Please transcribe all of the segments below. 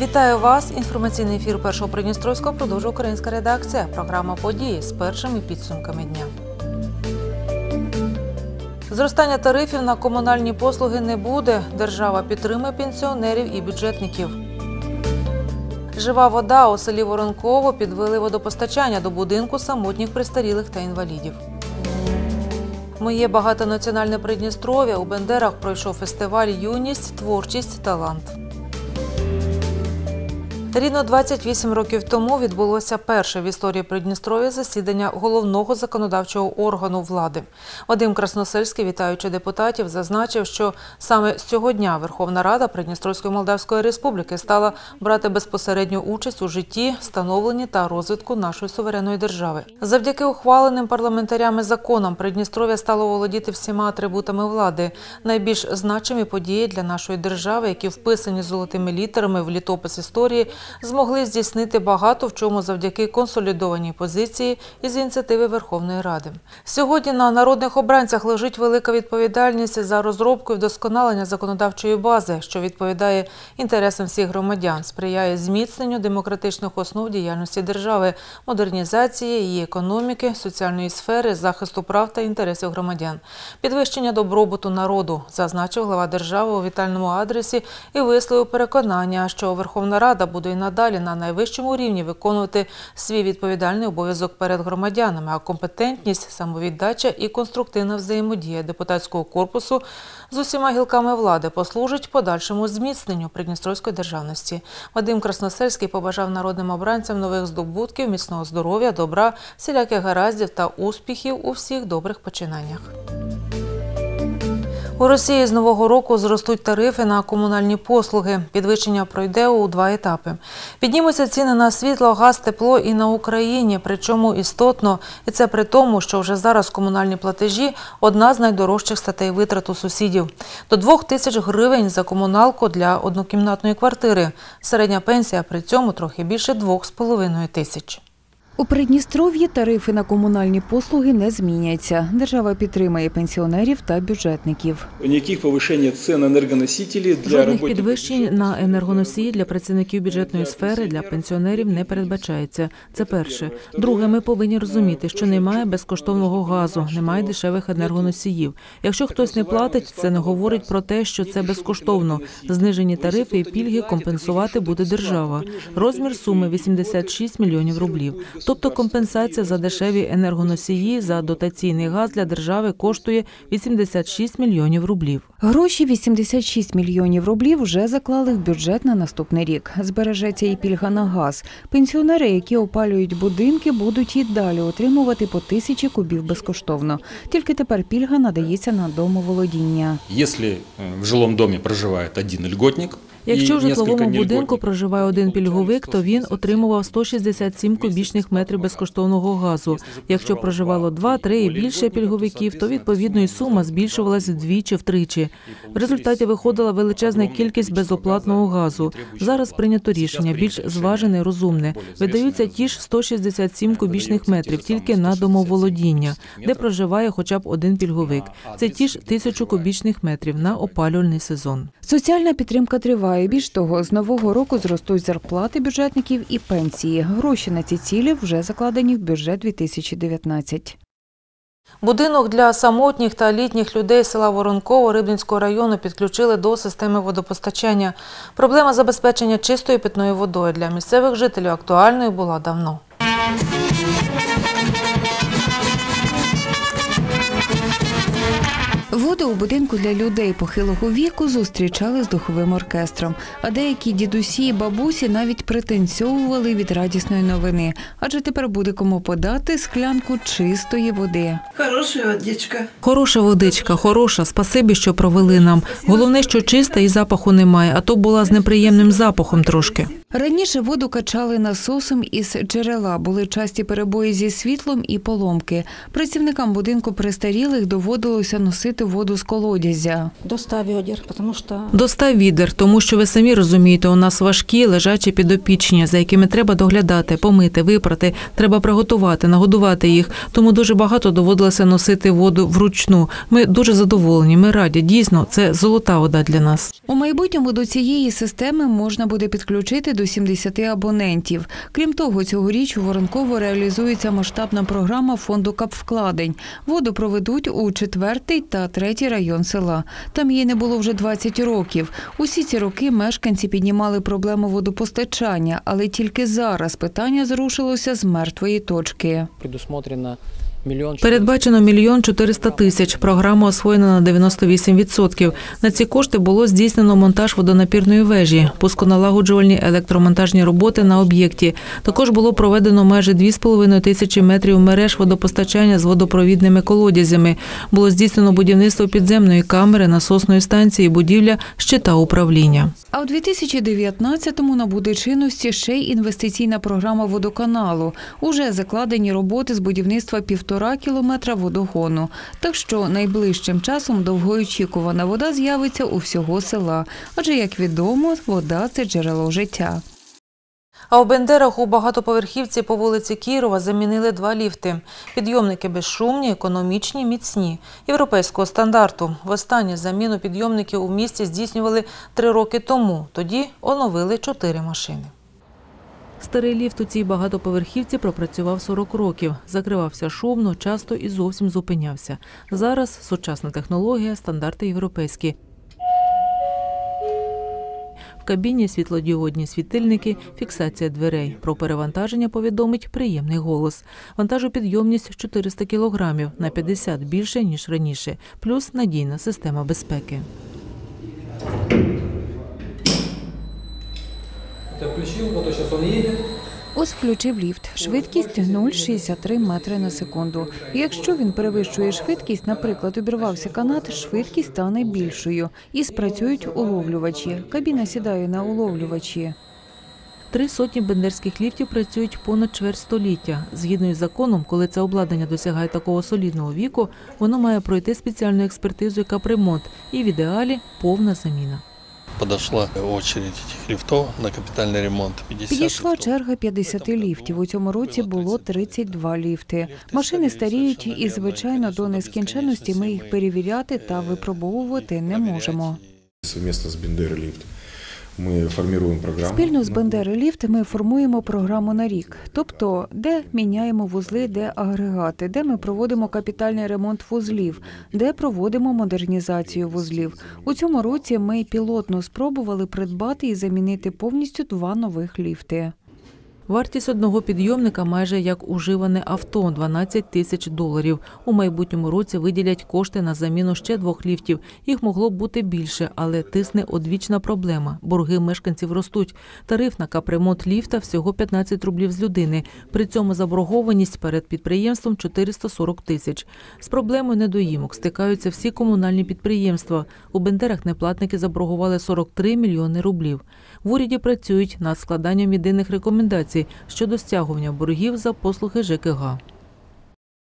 Вітаю вас! Інформаційний ефір першого Придністровського продовжує українська редакція. Програма події з першими підсумками дня. Зростання тарифів на комунальні послуги не буде. Держава підтримує пенсіонерів і бюджетників. Жива вода у селі Воронково підвели водопостачання до будинку самотніх престарілих та інвалідів. Моє багатонаціональне Придністров'я у Бендерах пройшов фестиваль Юність, творчість, талант. Рівно 28 років тому відбулося перше в історії Придністров'я засідання головного законодавчого органу влади. Вадим Красносельський, вітаючи депутатів, зазначив, що саме з цього дня Верховна Рада Придністровської Молдавської Республіки стала брати безпосередню участь у житті, становленні та розвитку нашої суверенної держави. Завдяки ухваленим парламентарями законам Придністров'я стало володіти всіма атрибутами влади. Найбільш значимі події для нашої держави, які вписані золотими літерами в літопис історії, змогли здійснити багато в чому завдяки консолідованій позиції із ініціативи Верховної Ради. Сьогодні на народних обранцях лежить велика відповідальність за розробку і вдосконалення законодавчої бази, що відповідає інтересам всіх громадян, сприяє зміцненню демократичних основ діяльності держави, модернізації її економіки, соціальної сфери, захисту прав та інтересів громадян, підвищення добробуту народу, зазначив глава держави у вітальному адресі і висловив переконання, що Верховна Рада буде надалі на найвищому рівні виконувати свій відповідальний обов'язок перед громадянами, а компетентність, самовіддача і конструктивна взаємодія депутатського корпусу з усіма гілками влади послужить подальшому зміцненню Придністровської державності. Вадим Красносельський побажав народним обранцям нових здобутків, міцного здоров'я, добра, всіляких гараздів та успіхів у всіх добрих починаннях. У Росії з нового року зростуть тарифи на комунальні послуги. Підвищення пройде у два етапи. Піднімуться ціни на світло, газ, тепло і на Україні, причому істотно. І це при тому, що вже зараз комунальні платежі одна з найдорожчих статей витрат у сусідів. До двох тисяч гривень за комуналку для однокімнатної квартири. Середня пенсія при цьому трохи більше двох з половиною тисяч. У Придністров'ї тарифи на комунальні послуги не зміняться. Держава підтримає пенсіонерів та бюджетників. Никаких повышения цен энергоносителей для Жодних підвищень на енергоносії для працівників бюджетної сфери для пенсіонерів не передбачається. Це перше. Друге, ми повинні розуміти, що немає безкоштовного газу, немає дешевих енергоносіїв. Якщо хтось не платить, це не говорить про те, що це безкоштовно. Знижені тарифи і пільги компенсувати буде держава. Розмір суми 86 мільйонів рублів. Тобто компенсація за дешеві енергоносії за дотаційний газ для держави коштує 86 мільйонів рублів. Гроші 86 мільйонів рублів вже заклали в бюджет на наступний рік. Збережеться і пільга на газ. Пенсіонери, які опалюють будинки, будуть і далі отримувати по тисячі кубів безкоштовно. Тільки тепер пільга надається на домоволодіння. Если э, в жилом доме проживает один льготник, Якщо в житловому будинку проживає один пільговик, то він отримував 167 кубічних метрів безкоштовного газу. Якщо проживало два, три і більше пільговиків, то відповідно і сума збільшувалась вдвічі втричі. В результаті виходила величезна кількість безоплатного газу. Зараз прийнято рішення більш зважене і розумне. Видаються ті ж 167 кубічних метрів тільки на домоволодіння, де проживає хоча б один пільговик. Це ті ж тисячу кубічних метрів на опалювальний сезон. Соціальна підтримка триває. Більш того, з нового року зростуть зарплати бюджетників і пенсії. Гроші на ці цілі вже закладені в бюджет 2019. Будинок для самотніх та літніх людей села Воронково Рибненського району підключили до системи водопостачання. Проблема забезпечення чистою питною водою для місцевих жителів актуальною була давно. Воду у будинку для людей похилого віку зустрічали з духовим оркестром. А деякі дідусі і бабусі навіть пританцьовували від радісної новини, адже тепер буде кому подати склянку чистої води. Хорошая водичка. Хороша водичка, хороша, спасибі, що провели нам. Головне, що чиста і запаху немає, а то була з неприємним запахом трошки. Раніше воду качали насосом із джерела. Були часті перебої зі світлом і поломки. Працівникам будинку престарілих доводилося носити воду з колодязя. до 100 ведер, потому что Достав відер, тому що ви самі розумієте, у нас важкі лежачі підопічні, за якими треба доглядати, помити, випрати, треба приготувати, нагодувати їх. Тому дуже багато доводилося носити воду вручну. Ми дуже задоволені. Ми раді. Дійсно, це золота вода для нас. У майбутньому до цієї системи можна буде підключити до 70 абонентів. Крім того, цьогоріч у Воронково реалізується масштабна програма фонду капвкладень. Воду проведуть у четвертий та третій район села. Там її не було вже 20 років. Усі ці роки мешканці піднімали проблему водопостачання, але тільки зараз питання зрушилося з мертвої точки. предусмотрено миллион Передбачено мільйон 400 тисяч. Програма освоєна на 98%. На ці кошти було здійснено монтаж водонапірної вежі, пусконалагоджувальні електромонтажні роботи на об'єкті. Також було проведено майже 2,5 тисячі метрів мереж водопостачання з водопровідними колодязями. Було здійснено будівництво підземної камери, насосної станції, будівля щита управління. А у 2019-му набуде чинності ще й інвестиційна програма водоканалу. Уже закладені роботи з будівництва півтора кілометра водогону. Так що найближчим часом довгоочікувана вода з'явиться у всього села. Адже, як відомо, вода це джерело життя. А у Бендерах у багатоповерхівці по вулиці Кірова замінили два ліфти. Підйомники безшумні, економічні, міцні, європейського стандарту. Востаннє заміну підйомників у місті здійснювали три роки тому. Тоді оновили чотири машини. Старий ліфт у цій багатоповерхівці пропрацював 40 років. Закривався шумно, часто і зовсім зупинявся. Зараз сучасна технологія, стандарти європейські. В кабіні світлодіодні світильники, фіксація дверей. Про перевантаження повідомить приємний голос. Вантажопідйомність 400 кілограмів, на 50 більше, ніж раніше, плюс надійна система безпеки. Ты включил, вот сейчас он едет. Ось включив ліфт. Швидкість 0,63 метри на секунду. Якщо він перевищує швидкість, наприклад, обірвався канат, швидкість стане більшою і спрацюють уловлювачі. Кабіна сідає на уловлювачі. Три сотні бендерських ліфтів працюють понад чверть століття. Згідно із законом, коли це обладнання досягає такого солідного віку, воно має пройти спеціальну експертизу і капремонт і в ідеалі повна заміна. Подошла очередь этих лифтов на капітальний ремонт. 50 Підійшла ліфтов. черга 50 ліфтів. У цьому році було 32 ліфти. Машини старіють і, звичайно, до нескінченності ми їх перевіряти та випробовувати не можемо. Совместно з Бендер Лифт формуємо програму. Спільно з Бендери Ліфт ми формуємо програму на рік, тобто де міняємо вузли, де агрегати, де ми проводимо капітальний ремонт вузлів, де проводимо модернізацію вузлів. У цьому році ми пілотно спробували придбати і замінити повністю два нових ліфти. Вартість одного підйомника майже як уживане авто 12 тисяч доларів. У майбутньому році виділять кошти на заміну ще двох ліфтів. Їх могло б бути більше, але тисне одвічна проблема. Борги мешканців ростуть. Тариф на капремонт ліфта всього 15 рублів з людини. При цьому заборгованість перед підприємством 440 тисяч. З проблемою недоїмок стикаються всі комунальні підприємства. У Бендерах неплатники заборгували 43 мільйони рублів. В уряді працюють над складанням єдиних рекомендацій щодо стягування боргів за послуги ЖКГ.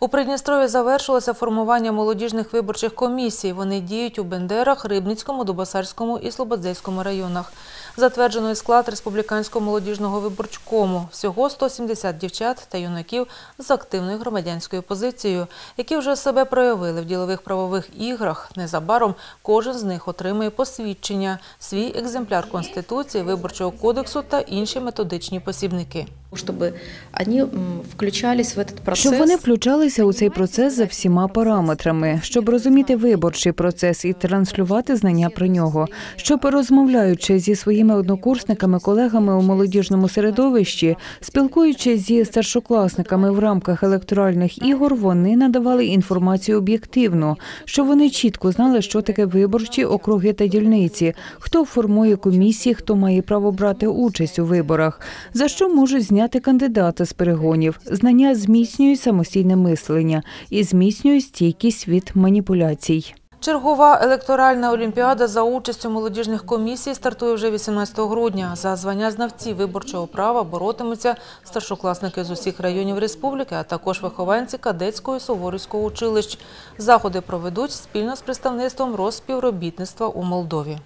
У Придністрові завершилося формування молодіжних виборчих комісій. Вони діють у Бендерах, Рибницькому, Дубасарському і Слободзейському районах. Затверджений склад республіканського молодіжного виборчкому. Всього 170 дівчат та юнаків з активною громадянською позицією, які вже себе проявили в ділових правових іграх. Незабаром кожен з них отримає посвідчення, свій екземпляр конституції, виборчого кодексу та інші методичні посібники. Чтобы они м, включались в этот процесс. Щоб вони включалися у цей процес за всіма параметрами, щоб розуміти виборчий процес і транслювати знання про нього, щоб розмовляючи зі своїми однокурсниками, колегами у молодіжному середовищі, спілкуючись зі старшокласниками в рамках електоральних ігор, вони надавали інформацію об'єктивно, щоб вони чітко знали, що таке виборчі округи та дільниці, хто формує комісії, хто має право брати участь у виборах, за що можуть зняти кандидата з перегонів. Знання зміцнюють самостійне мислення і зміцнюють стійкість від маніпуляцій. Чергова електоральна олімпіада за участю молодіжних комісій стартує вже 18 грудня. За звання знавців виборчого права боротимуться старшокласники з усіх районів республіки, а також вихованці кадетського і суворівського училищ. Заходи проведуть спільно з представництвом розспівробітництва у Молдові.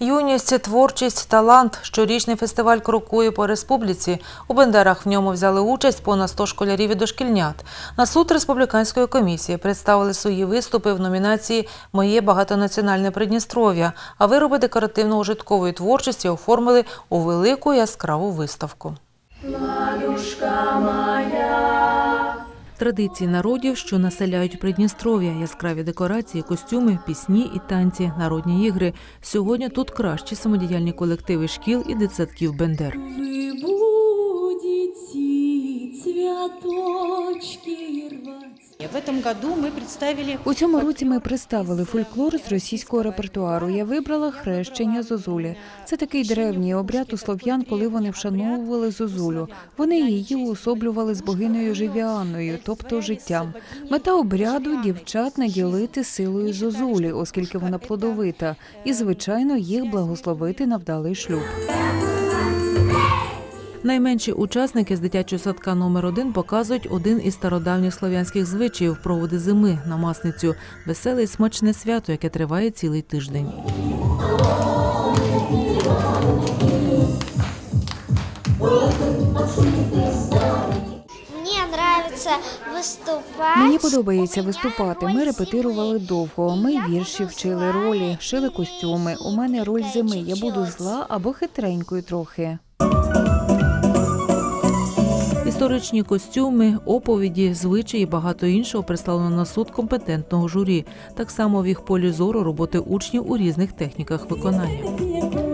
Юність, творчість, талант. Щорічний фестиваль крокує по республіці. У Бендерах в ньому взяли участь понад 100 школярів і дошкільнят. На суд республіканської комісії представили свої виступи в номінації Моє багатонаціональне Придністров'я, а вироби декоративно-ужиткової творчості оформили у велику яскраву виставку. Традиції народів, що населяють Придністров'я, яскраві декорації, костюми, пісні і танці, народні ігри. Сьогодні тут кращі самодіяльні колективи шкіл і дитсадків Бендер. Вы будете цветочки У цьому році ми представили фольклор з російського репертуару. Я вибрала хрещення Зозулі. Це такий древній обряд у слов'ян, коли вони вшановували Зозулю. Вони її уособлювали з богинею Живіанною, тобто життям. Мета обряду дівчат наділити силою Зозулі, оскільки вона плодовита, і звичайно їх благословити на вдалий шлюб. Найменші учасники з дитячого садка номер 1 показують один із стародавніх слов'янських звичаїв проводи зими на масницю. Веселе і смачне свято, яке триває цілий тиждень. Выступать. Мені подобається виступати. Ми репетирували довго. Ми вірші вчили ролі, шили костюми. У мене роль зими. Я буду зла або хитренькою трохи. Історичні костюми, оповіді, звичаї і багато іншого прислано на суд компетентного журі. Так само в їх полі зору роботи учнів у різних техніках виконання.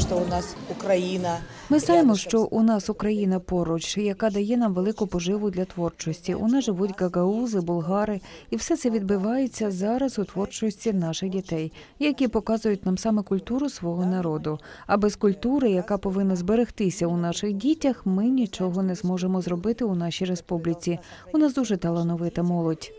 Что у нас Украина. Ми знаємо, що у нас Україна поруч, яка дає нам велику поживу для творчості. У нас живуть гагаузи, булгари, і все це відбивається зараз у творчості наших дітей, які показують нам саме культуру свого народу. А без культури, яка повинна зберегтися у наших дітях, ми нічого не зможемо зробити у нашій республіці. У нас дуже талановита молодь.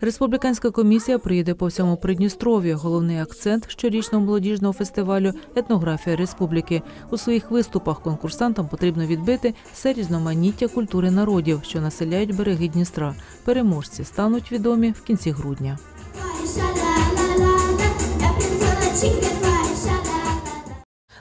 Республіканська комісія приїде по всьому Придністров'ю. Головний акцент щорічного молодіжного фестивалю етнографія республіки. У своїх виступах конкурсантам потрібно відбити все різноманіття культури народів, що населяють береги Дністра. Переможці стануть відомі в кінці грудня.